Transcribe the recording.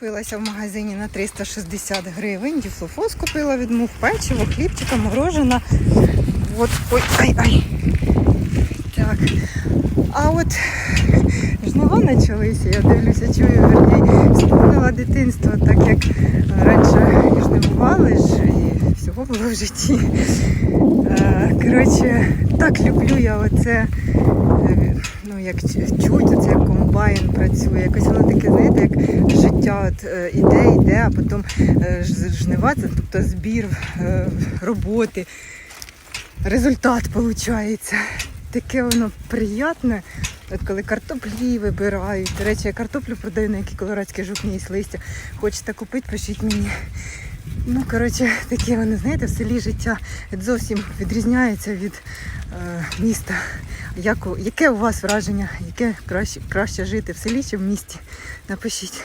Купилася в магазині на 360 гривень. Діфлофос купила від мух, печиво, хлібчика, морожена. От, ой, ай, ай. Так. А от жнива почалися, я дивлюся, чую, верні, вспомнила дитинство, так як раніше і жнивували ж, і всього було в житті. Коротше, так люблю я оце, е, ну як чуть, оце як комбайн працює. Якось воно таке, знаєте, як життя от, іде, йде, а потім е, жнива, тобто збір е, роботи, результат виходить. Таке воно приємне, от коли картоплі вибирають. До речі, я картоплю продаю, на якій колорадський жук не листя. Хочете купити, пишіть мені. Ну, коротше, таке воно, знаєте, в селі життя зовсім відрізняється від е, міста. Як, яке у вас враження? Яке краще, краще жити в селі чи в місті? Напишіть.